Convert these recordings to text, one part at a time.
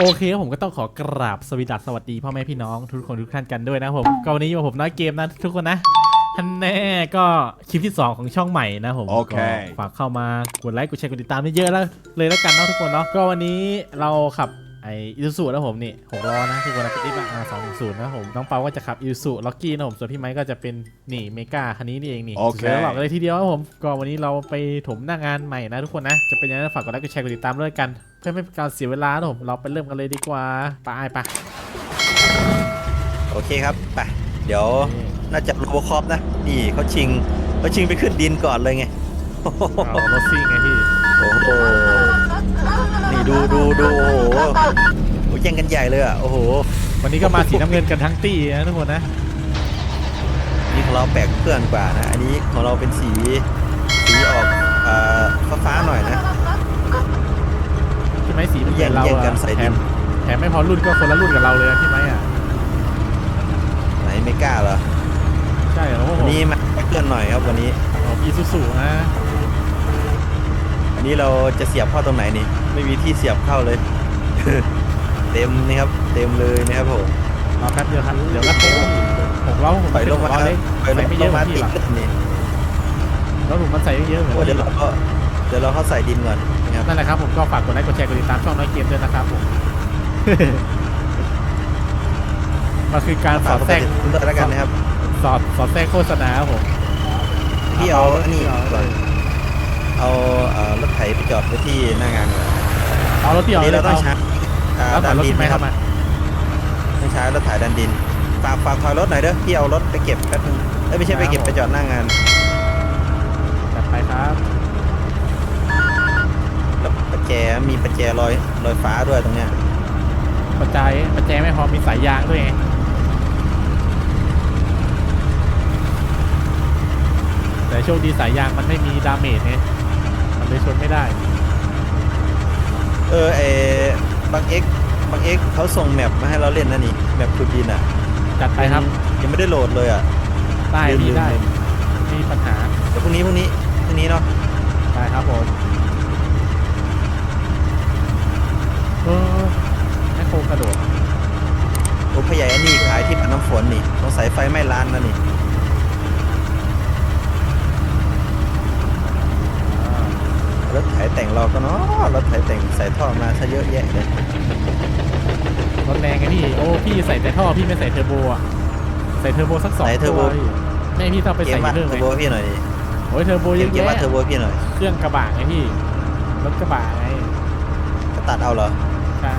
โอเคครับผมก็ต้องขอกราบสวสดัสสวัสดีพ่อแม่พี่น้องทุกคนทุกท่านกันด้วยนะครับผมก็วันนี้อยู่กับผมน้อยเกมนะทุกคนนะท่านแน่ก็คลิปที่ 2 ของช่องใหม่นะผมโอเคก็ฝากเข้ามากดไลค์กดแชร์กดติดตามเยอะๆแล้วเลยแล้วกันเนาะทุกคนเนาะก็วันนี้เราขับ ไออิซูซูนะผมนี่หกล้อนะทุกคนนะเป็นอีอาร์สองหนึ่งศูนย์นะผมน้องเปาก็จะขับอิซูซูล็อกกี้นะผมส่วนพี่ไมค์ก็จะเป็นนี่เมกาคันนี้นี่เองนี่โอเคสวยหลอกเลยทีเดียวครับผมก็วันนี้เราไปถมหน้างานใหม่นะทุกคนนะจะเป็นยังไงฝากกดไลค์กดแชร์กดติดตามด้วยกัน เพื่อไม่เป็นการเสียเวลานะผมเราไปเริ่มกันเลยดีกว่าไปไปโอเคครับไปเดี๋ยวน่าจะโรบคอปนะนี่เขาชิงเขาชิงไปขึ้นดินก่อนเลยไงเอารถซิ่งไงพี่โอ้โห นี่ดูดูดูโอ้โหโอ้แย่งกันใหญ่เลยอะโอ้โหวันนี้ก็มาสีน้ำเงินกันทั้งตี้นะทุกคนนะนี่ของเราแปลกเพื่อนกว่านะอันนี้ของเราเป็นสีสีออกเอ่อฟ้าๆหน่อยนะ พี่ไม้สีมันแย่งเราแย่งกัอะนใส่แถดิมนแถมไม่พอรุ่นก็คนละรุ่นกับเราเลยอะพี่ไม้อะไหนไม่กล้าเหรอใช่แล้วพวกผวันมนี้มาเพื่อนหน่อยครับวันนี้ ของอีซูซูนะอั นนี้เราจะเสียบเข้าตรงไหนนี่ ไม่มีที่เสียบเข้าเลย เต็มนี่ครับ เต็มเลยนะครับผมรอแป๊บเดียวครับเดี๋ยวก็เต็มหกล้อผมปล่อยลงมาล้อเล็กปล่อยลใส่งไม่เยอะเหมืมาอนติพี่ดหรอกนี่แล้วผมมันใส่ไม่เยอะเหมือนโอ้เดี๋ยวพี่เราก็เดี๋ยวเราเข้าใส่ดินก่อนนะครับนั่นแหละครับผมก็ฝากกดไลค์กดแชร์กดติดตามช่องน้อยเกมด้วยนะครับผมมันคือการสอดแทรกคุณด้วยแล้วกันนะครับ สอดสอดแทรกโฆษณาครับผมพี่เอาอันนี้ก่อน เอาเอ่อรถไถไปจอดไว้ที่หน้างานก่อนเอารถที่อัเอานนี้เราต้องเอาใช้อ่าแล้วถดัอยนรถดินที่ไม้นะครับเข้ามาต้องใช้รถไถดันดินฝากฝากถอยรถหน่อยเด้อพี่เอารถไปเก็บแป๊บนึงเอ้ยไม่ใช่ไปเก็บไปจอดหน้างานจัดไปครับแล้วประแจมีประแจลอยลอยฟ้าด้วยตรงเนี้ยปัจจัยปัจจัยไม่พอมีสายยางด้วยไงแต่โชคดีสายยางมันไม่มีดาเมจไงมัน เลยชนไม่ได้ เออไอบางเอ็กบางเอ็กเขาส่งแมปมาให้เราเล่นนะนี่แมปขุดดินอะจัดไปครับยังไม่ได้โหลดเลยอะได้ลืมพี่ลืมได้มีปัญหาเดี๋ยวพรุ่งนี้พรุ่งนี้พรุ่งนี้เนาะได้ครับผมเออแม่โคกระโดดโอ้พยายอันนี้ขายที่ปัดน้ำฝนนี่สงสัยไฟไหม้ร้านนะนี่ อ่าร ถไถแต่งเราก็เนาะรถไถแต่งใส่ท่อมาซะเยอะแยะเลยรถแรงไงพี่ โอ้พี่ใส่แต่ท่อพี่ไม่ใส่เทอร์โบอะ ใส่เทอร์โบสักสองตัวพี่ไม่พี่ต้องไปเกมใส่วัดเรื่องเทอไงร์โบพี่หน่อยดิโอ้ยเทอร์โบเกเยมอะเกมวัดแยะเทอร์โบพี่หน่อยเครื่องกระบะไงพี่ รถกระบะไง จะตัดเอาเหรอใช่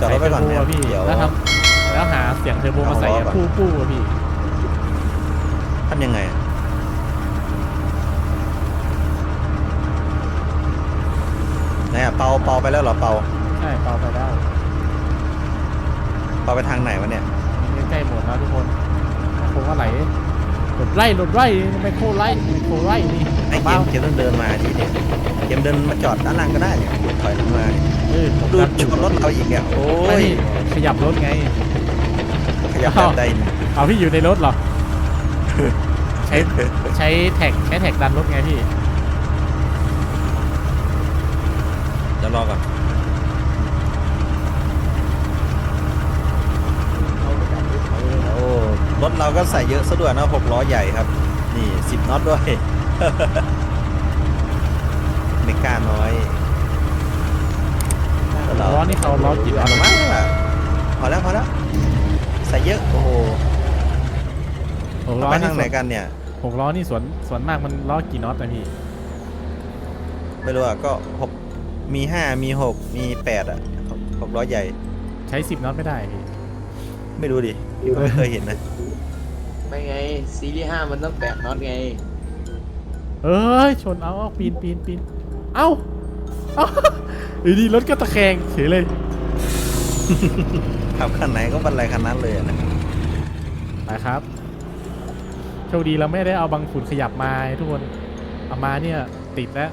จอดรถไปก่อนใส่นะเทร์โบะพี่เดี๋ยว แล้วทำแล้วหาเสียงเทอร์โบมาใส่เอาล้อก่อน ปู้ปู้อะพี่ ทำยังไงอะไหนอะเปาเปาไปแล้วเหรอเปาใช่เปาไปแล้วเปาไปทางไหนวะเนี่ยใกล้ๆหมดแล้วทุกคนโค้งอะไรรถไล่รถไล่ไมโครไล่ไมโครไล่นี่ไอ้เกเบามเกมต้องเดินมาดีเนี่ยเกมเดินมาจอดด้านล่างก็ได้เนี่ยถอยลงมาเนี่ยเออผมดูดันชนรถเราอีกเนี่ยโอ้ไม่ยพี่ขยับรถไงขยับแบบใดเอาพี่อยู่ในรถเหรอ ใช้ใช้แท็กใช้แท็กดันรถไงพี่เดี๋ยวรอก่อนโอ้รถเราก็ใส่เยอะซะด้วยนะหกล้อใหญ่ครับ นี่สิบน็อตด้วย ไม่กล้าน้อยล้อนี่เขาล้อกี่ล้อเอาละมั้งล่ะพอแล้วพอแล้วใส่เยอะ โอ้โห หกล้อไปนี่ทางสไหนวนกันเนี่ย หกล้อนี่สวนสวนมากมันล้อกี่น็อตนะพี่ไม่รู้อะก็หกมีห้ามีหกมีแปดอะหกหกล้อใหญ่ ใช้สิบน็อตไม่ได้พี่ไม่รู้ดิพี่ก็ไม่เคยเห็นนะ ไม่ไง ซีรีส์ห้ามันต้องแปดน็อตไง เอ้ยชนเอาเอาปีนปีนปีนเอ้าเอ้าอยู่ดีรถก็ตะแคงเฉยเลยขับคันไหนก็บรรลัยคันนั้นเลยอะนะ ไปครับ โชคดีเราไม่ได้เอาบังฝุ่นขยับมาทุกคน เอามาเนี่ยติดแล้ว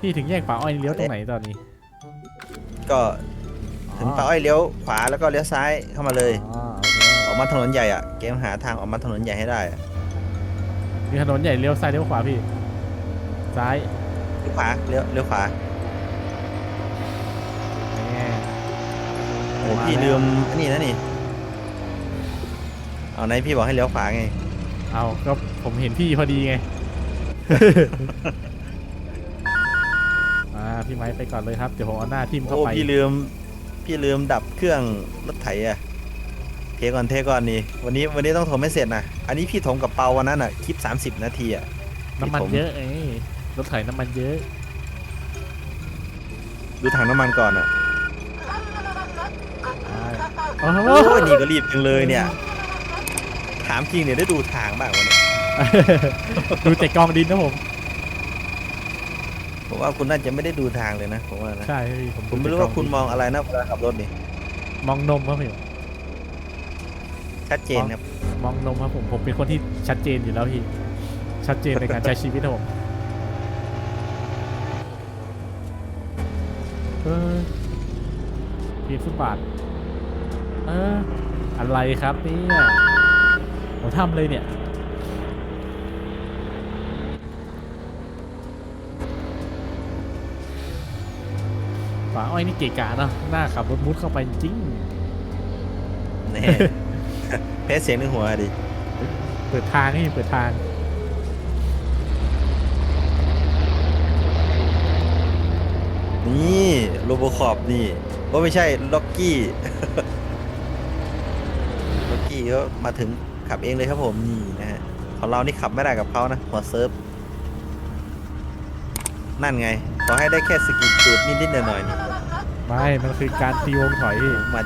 พี่ถึงแยกป่าอ้อยเลี้ยวตรงไหนตอนนี้ ก็ถึงป่าอ้อยเลี้ยวขวาแล้วก็เลี้ยวซ้ายเข้ามาเลยอ๋อโอเคออกมาถนนใหญ่อะเกมหาทางออกมาถนนใหญ่ให้ได้อะมีถนนใหญ่เลี้ยวซ้ายเลี้ยวขวาพี่ ซ้ายเลี้ยวขวาเลี้ยวเลี้ยวขวาแน่โอ้มาพี่แล้วลืมนี่นะนี่ เอาไหนพี่บอกให้เลี้ยวขวาไง เอาก็ผมเห็นพี่พอดีไงมาพี่ไม้ไปก่อนเลยครับ เดี๋ยวผมเอาหน้าทิมเข้าโอ้ไปพี่ลืม พี่ลืมดับเครื่องรถไถอะเทก่อนเทก่อนนี่วันนี้วันนี้ต้องถมให้เสร็จนะอันนี้พี่ถมกับเปาวันนั้นอะคลิป 30 นาทีอะน้ำมันพี่ผมเยอะไงรถไถน้ำมันเยอะ ดูถังน้ำมันก่อนอะโอ้โหโอ้ยนี่ก็รีบจังเลยเนี่ย ถามจริงเนี่ยได้ดูทางบ้างวันนี้ดูแต่กองดินนะผม ผมว่าคุณน่าจะไม่ได้ดูทางเลยนะผมว่านะใช่พี่ผมผมไม่รู้ว่าคุณมองอะไรนะเวลาขับรถนี่มองนมครับพี่ชัดเจนครับมองนมครับผมผมเป็นคนที่ชัดเจนอยู่แล้วพี่ชัดเจนในการใช้ชีวิตนะผมเออพีฟุตบาทเอออะไรครับเนี่ย ผมทำเลยเนี่ย ป่าอ้อยนี่เก๋กาเนาะหน้าขับรถมุดเข้าไปจริง แน่เพสเสียงในหัวดิ เปิดทางให้เปิดทาง นี่โรบคอปนี่ว่าไม่ใช่ล็อกกี้ ล็อกกี้ก็มาถึง ขับเองเลยครับผมนี่นะฮะของเรานี่ขับไม่ได้กับเขานะหัวเซิร์ฟนั่นไงขอให้ได้แค่สกิลจูดนิดๆหน่อยๆนี่ไม่ มันคือการตีวงถอยพี่มา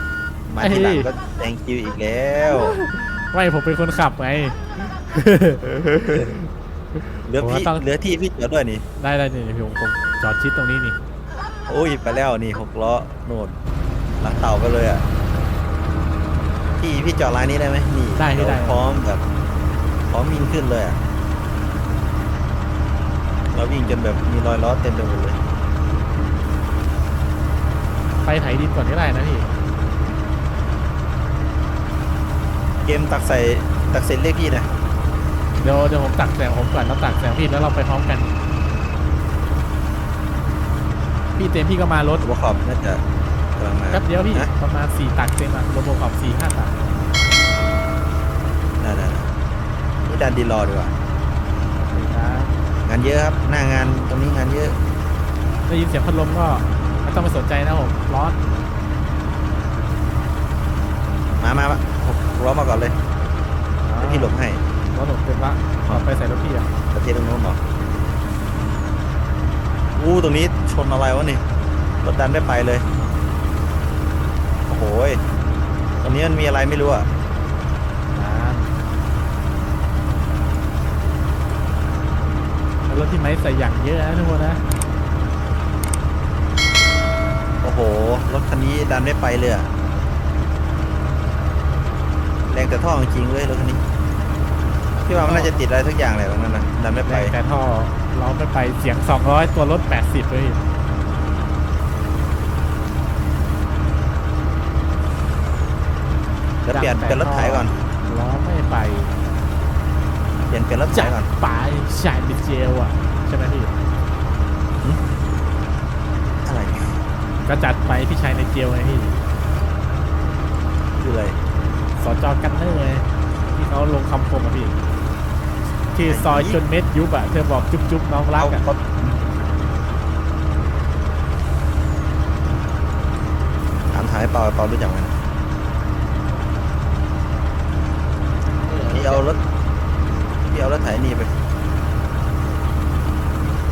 มาทีหลังก็แดงคิวอีกแล้วไม่ ผมเป็นคนขับไง เหลือผมพี่ว่าต้อง เหลือที่พี่จอดด้วยนี่ได้ได้นี่พี่ผมผมจอดชิดตรงนี้นี่ โอ้ยไปแล้วนี่หกล้อโน่นหลังเต่าไปเลยอะ พี่พี่จอดร้านนี้ได้ไหมนี่ได้พี่ได้เราพร้อมแบบพร้อมวิ่งขึ้นเลยอะเราวิ่งจนแบบมีรอยล้อเต็มไปหมดเลย ไปไถดินก่อนก็ได้นะพี่ เกมตักใส่ตักเสร็จเรียกพี่นะเดี๋ยวเดี๋ยวผมตักแสงผมก่อนแล้วตักแสงพี่แล้วเราไปพร้อมกัน พี่เต็มพี่ก็มารถตัวขอบน่าจะกำลังมาแป๊บเดียวพี่นะประมาณสี่ตักเต็มอะรวมบวกกับสี่ห้าตักได้ได้ได้นี่ดันดีรอดีกว่าครับงานเยอะครับ หน้างานตรงนี้งานเยอะ ได้ยินเสียงพัดลมก็ไม่ต้องไปสนใจนะผมร้อนมามามาหกล้อมาก่อนเลยให้พี่หลบให้รถหลบเต็มละขอไปใส่รถพี่อะประเทศตรงโน้นเหรออู้ตรงนี้ชนอะไรวะนี่รถดันไม่ไปเลยโอ้โห ยตรงนี้มันมีอะไรไม่รู้อะรถที่ไม้ใส่อย่างเยอะนะทุกคนนะ โอ้โห รถคันนี้ดันไม่ไปเลยอะแรงแต่ท่อจริงๆเลยรถคันนี้พี่ว่ามันน่าจะติดอะไรทุกอย่างแหละตรงนั้นนะดันไม่ไปแรงแต่ท่อเราไม่ไปเสียง 200 ตัวรถ 80 เลย แล้วเปลี่ยนเป็นรถไถก่อนล้อไม่ไปเปลี่ยนเป็นรถไถจัดก่อนไปชายดิเจลอะใช่ไหมพี่อะไรก็จัดไปพี่ชายในเจลไงพี่คืออะไรสจกันเนอร์ไงที่เขาลงคำคมอะพี่ที่ซอยจนเม็ดยุบอะเธอบอกจุ๊บจุ๊บน้องรักอะเขาถามถ่ายเปล่าเปล่ารู้จักไหมนะ พี่เอารถพี่เอารถไถนี่ไป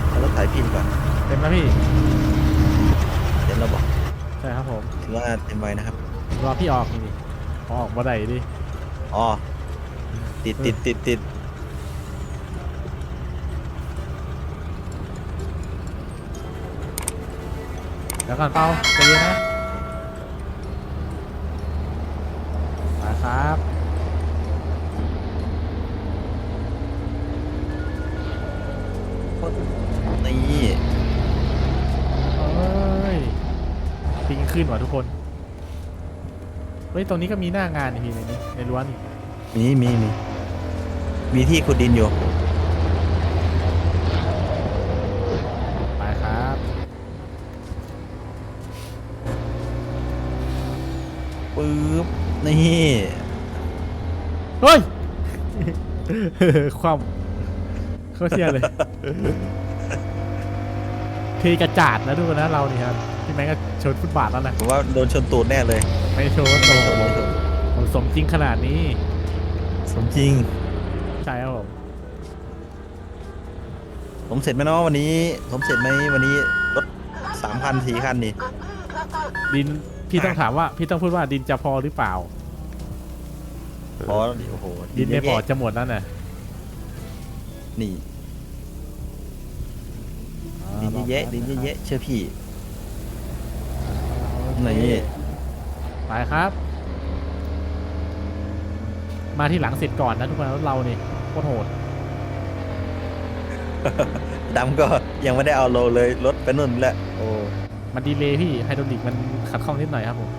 เอารถไถพี่ดีกว่าเต็มแล้วพี่ เดี๋ยวเราบอกใช่ครับผม ถือว่าเต็มไว้นะครับรอพี่ออกนี่ดิออกมาได้ดิ อ๋อติดติดติดติดเดี๋ยวก่อนเป้าใจเย็นนะมาครับ ขึ้นว่ะทุกคน เฮ้ยตรงนี้ก็มีหน้างานอยู่ในนี้ในรั้วนี่มีมีมีมีที่ขุดดินอยู่ ไปครับปึ๊บ นี่ เฮ้ย ความเข้าเทียเลยทีกระจาดนะทุกคนนะเราเนี่ยครับ พี่แม่งก็ชนฟุตบาทแล้วนะผมว่าโดนชนตูดแน่เลยไม่ชนโตผมสมจริงขนาดนี้สมจริง ใช่ครับผมผมเสร็จไหมเนาะวันนี้ ผมเสร็จไหมวันนี้รถสามคันสี่คันนี่ดินพี่ต้องถามว่าพี่ต้องพูดว่าดินจะพอหรือเปล่า พอแล้วดิโอ้โหดินไม่พอเยะจะหมดแล้วน่ะๆนี่ดินเยอะๆดินเยอะๆเชื่อพี่ นี่ไปครับ มาที่หลังเสร็จก่อนนะทุกคนแล้วเรานี่โคตรโหดดำก็ยังไม่ได้เอาโลเลยรถไปนุ่นแล้วโอ้มันดีเลยพี่ไฮดรอลิกมันขัดข้องนิดหน่อยครับผม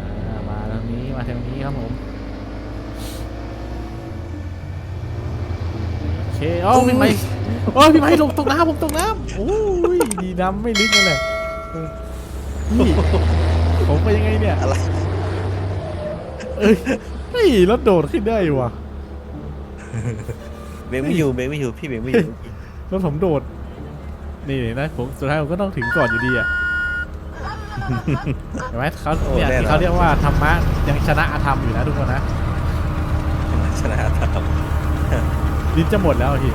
อ่ามาทางนี้มาทางนี้ครับผมโอเคโอ้พี่ไม้ โอ้พี่ไม้ลงตกน้ำผมตกน้ำโอ้ยดีน้ำไม่ลึกเลยเออพี่ผมไปยังไงเนี่ยอะไร เอ้ยเฮ้ยรถโดดขึ้นได้ว่ะเบรกไม่อยู่เบรกไม่อยู่พี่เบรกไม่อยู่ รถผมโดด นี่นะผมสุดท้ายผมก็ต้องถึงก่อนอยู่ดีอะเห็นไหมเขาเนี่ยที่เขาเรียกว่าธรรมะยังชนะอธรรมอยู่นะทุกคนนะชนะครับลิ้นจะหมดแล้วอะพี่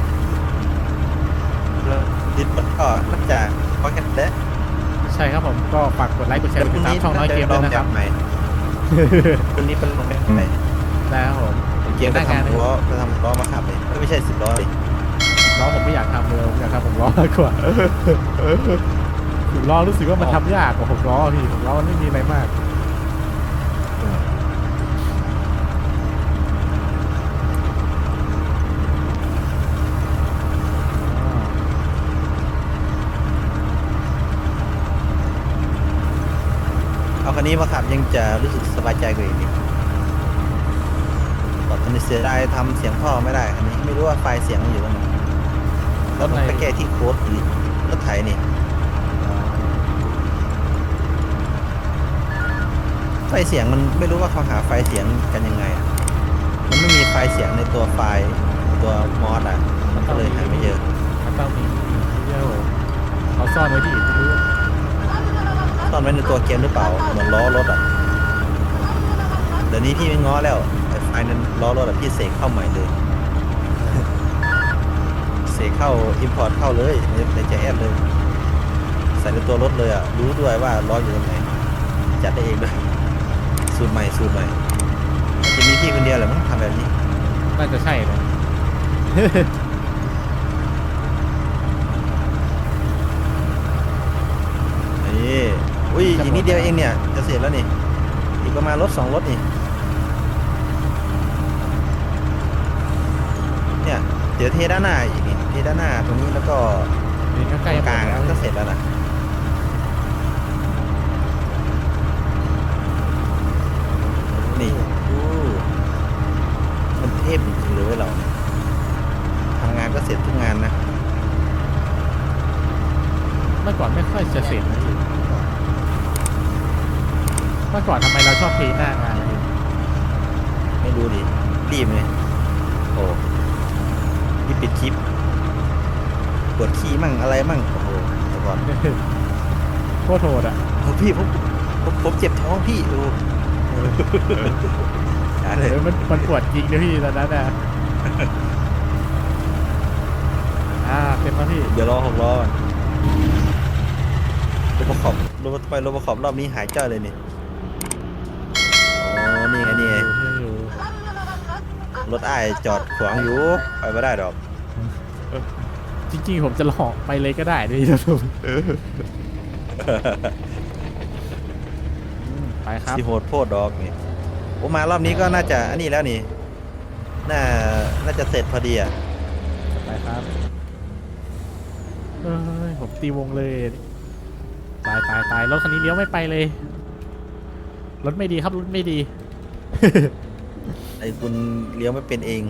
แล้วดินมันก็น่าจะพอแค่เด็กใช่ครับผมก็ฝากกดไลค์กดแชร์กดติดตามช่องน้อยเกมด้วยนะครับใหม่วันนี้เป็นลงแบบใหม่ได้ครับผมเกมไปทำล้อไปทำล้อมาขับเลยเอ้ยไม่ใช่สิบล้อดิล้อผมไม่อยากทำเลยผมอยากทำผมล้อมากกว่าผมล้อรู้สึกว่ามันทำยากกว่าผมล้อพี่ผมล้อมันไม่มีอะไรมาก นนี้มาขับยังจะรู้สึกสบายใจกว่าอีกนิดตอนนี้เสียดายทำเสียงท่อไม่ได้คันนี้ไม่รู้ว่าไฟล์เสียงมันอยู่ตรงไหนแล้วผมไปแก้ที่โค้ดอีกรถไถนี่ไฟล์เสียงมันไม่รู้ว่าเขาหาไฟล์เสียงกันยังไงอะมันไม่มีไฟล์เสียงในตัวไฟล์ตัวมอสอะมันก็เลยหาไม่เจอมันต้องมีเยอะเขาซ่อนไว้ที่อื่นไม่รู้ ซ่อนไว้ในตัวเกมหรือเปล่า เหมือนล้อรถอะ เดี๋ยวนี้พี่ไม่ง้อแล้วไอ้ไฟล์นั้นล้อรถอะพี่เสกเข้าใหม่เลย เสกเข้าอิมพอร์ตเข้าเลยในในใจแอนเลย ใส่ในตัวรถเลยอะ รู้ด้วยว่าล้ออยู่ตรงไหน จัดได้เองด้วยสูตรใหม่สูตรใหม่ จะมีพี่คนเดียวแหละมั้งทำแบบนี้ น่าจะใช่นะ นี่ อุ้ยอีกนิดเดียวเองเนี่ย จะเสร็จแล้วนี่ อีกประมาณรถสองรถนี่ เนี่ย เดี๋ยวเทด้านหน้าอีกนี่ เทด้านหน้าตรงนี้แล้วก็นี่ก็ใกล้กลางหมดแล้วก็เสร็จแล้วนะนี่อู้มันเทพจริงๆเลยเว้ยเราเนี่ยทำงานก็เสร็จทุกงานนะ เมื่อก่อนไม่ค่อยจะเสร็จนะพี่ เมื่อก่อนทำไมเราชอบเทหน้างานไม่รู้ดิรีบไงโอ้รีบปิดคลิปปวดขี้มั่งอะไรมั่งโอ้โหแต่ก่อนโคตรโหดอะโอ้พี่ผมผมผมเจ็บท้องพี่ดูช้าเลยเออมันมันปวดจริงนะพี่ตอนนั้นอะอ่าเต็มแล้วพี่เดี๋ยวรอหกล้อก่อนรถประกอบรถไปรถประกอบรอบนี้หายเจ้าเลยนี่ รถอ้ายจอดขวางอยู่ไปไม่ได้ดอกจริงๆผมจะหลอกไปเลยก็ได้ด้วยนะทุกไปครับสิโหดโพดดอกนี่ผมมารอบนี้ก็น่าจะอันนี้แล้วนี่ น่าน่าจะเสร็จพอดีอะไปครับเอ้ยผมตีวงเลยตายตายตายรถคันนี้เลี้ยวไม่ไปเลย รถไม่ดีครับรถไม่ดี ไอ้คุณเลี้ยวไม่เป็นเอง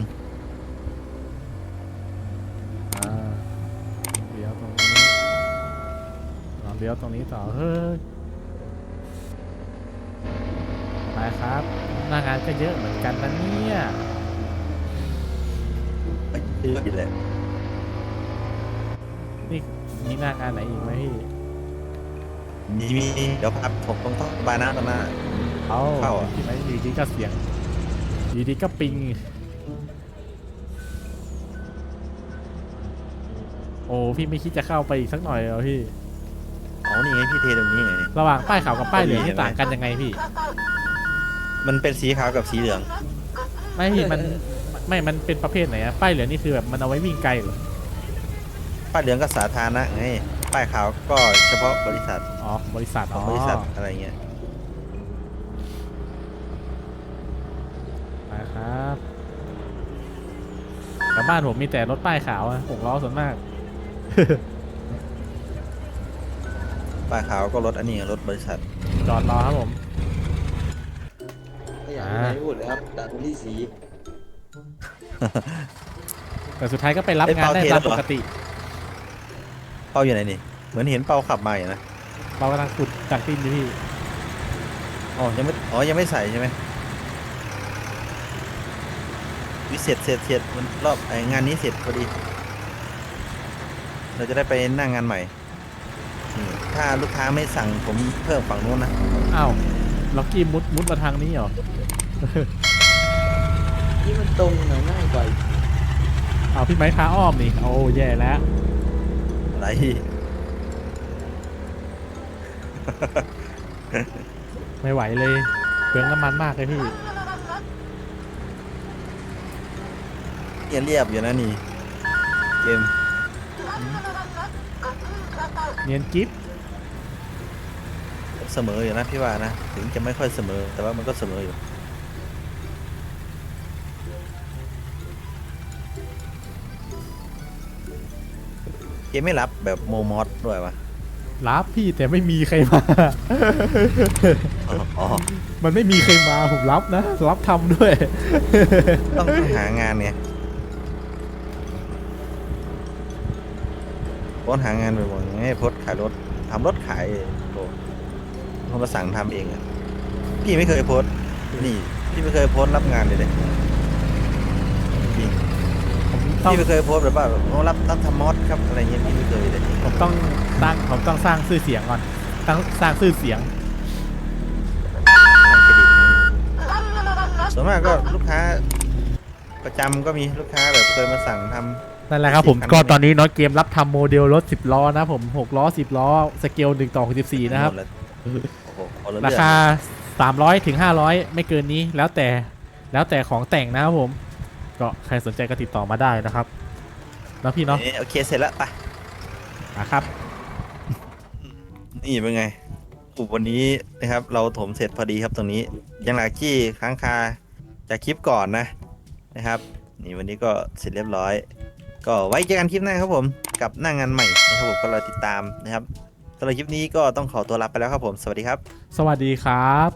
อ่าเลี้ยวตรงนี้ลองเลี้ยวตรงนี้ต่อเฮ้ยไปครับหน้างานก็เยอะเหมือนกันนะเนี่ยชื่อแหละนี่มีหน้างานไหนอีกไหมพี่มีมีเดี๋ยวพับผมต้องต้องบายน้ำกันนะเอาเข้าอะที่ไหนอยู่ดีก็เสียง อยู่ดีก็ปิง โอ้พี่ไม่คิดจะเข้าไปอีกสักหน่อยเหรอพี่ อ๋อนี่ไงพี่เทตรงนี้ไงนี่ระหว่างป้ายขาวกับป้ายเหลืองเห็นี่นไหมต่างกันยังไงพี่ มันเป็นสีขาวกับสีเหลือง ไม่พี่มันไม่มันเป็นประเภทไหนอะป้ายเหลืองนี่คือแบบมันเอาไว้วิ่งไกลเหรอป้ายเหลืองก็สาธารณะไงป้ายขาวก็เฉพาะบริษัทอ๋อบริษัทขอ๋อองบริษัทอะไรเงี้ย นะ ครับแต่บ้านผมมีแต่รถป้ายขาวอะหกล้อส่วนมาก ป้ายขาวก็รถอันนี้รถบริษัทจอดรอครับผม ไม่อยากให้ไม่พูดเลยครับตัดเป็นที่สีแต่สุดท้ายก็ไปรับงานได้ตามปกติเป้าอยู่ไหนนี่ เหมือนเห็นเป้าขับมาอยู่นะ เรากำลังขุดจากดินอยู่พี่ อ๋อ ยังไม่ อ๋อ ยังไม่ใส่ใช่ไหม วิเสร็จเสร็จเสร็จมันรอบไองานนี้เสร็จพอดี เราจะได้ไปหน้างงานใหม่นี่ถ้าลูกค้าไม่สั่งผมเพิ่มฝั่งนู้นนะอ้าวล็อกกี้มุดมุดมาทางนี้เหรอนี่มันตรงหน่อยง่ายกว่าอีกเอาพี่ไม้พาอ้อมนี่โอ้แย่แล้วอะไร ไม่ไหวเลยเปลืองน้ำมันมากเลยพี่ เนี่ยเรียบอยู่นะนี่ เกมเนียนกิฟเสมออยู่นะพี่ว่านะ ถึงจะไม่ค่อยเสมอ แต่ว่ามันก็เสมออยู่เกมไม่รับแบบโมมอสด้วยวะรับพี่แต่ไม่มีใครมาอ๋ออ๋อ มันไม่มีใครมาผมรับนะ รับทำด้วย ต้องต้องหางานไงโพสต์หางานบ่อยๆไงโพสต์ขายรถทำรถขายโอ้เขามาสั่งทำเองอะพี่ไม่เคยโพสต์นี่พี่ไม่เคยโพสต์รับงานเลยเลยจริงผมต้องพี่ไม่เคยโพสต์แบบว่าโอ้รับรับทำมอสครับอะไรเงี้ยพี่ไม่เคยเลยผมต้องตั้งผมต้องสร้างชื่อเสียงก่อนตั้งสร้างชื่อเสียงทำเครดิตนี่ส่วนมากก็ลูกค้าประจำก็มีลูกค้าแบบเคยมาสั่งทำ นั่นแหละครับผมสี่พันก็ตอนนี้น้อยเกมรับทำโมเดลรถ 10 ล้อนะผม 6 ล้อ 10 ล้อ สเกล 1 ต่อ 64 นะครับหมดแล้วโอ้โหเอาละราเรื่องคา 300 ถึง 500 ไม่เกินนี้แล้วแต่แล้วแต่ของแต่งนะครับผม ก็ใครสนใจก็ติดต่อมาได้นะครับแล้วพี่เนาะนี่โอเคเสร็จแล้วไปนะครับ นี่เป็นไงอุปวันนี้นะครับ เราถมเสร็จพอดีครับตรงนี้ ยังหลักจี้ค้างคาจากคลิปก่อนนะนะครับ นี่วันนี้ก็เสร็จเรียบร้อย ก็ไว้เจอกันคลิปหน้าครับผม กับหน้างานใหม่นะครับผมก็รอติดตามนะครับสำหรับคลิปนี้ก็ต้องขอตัวลาไปแล้วครับผม สวัสดีครับ สวัสดีครับ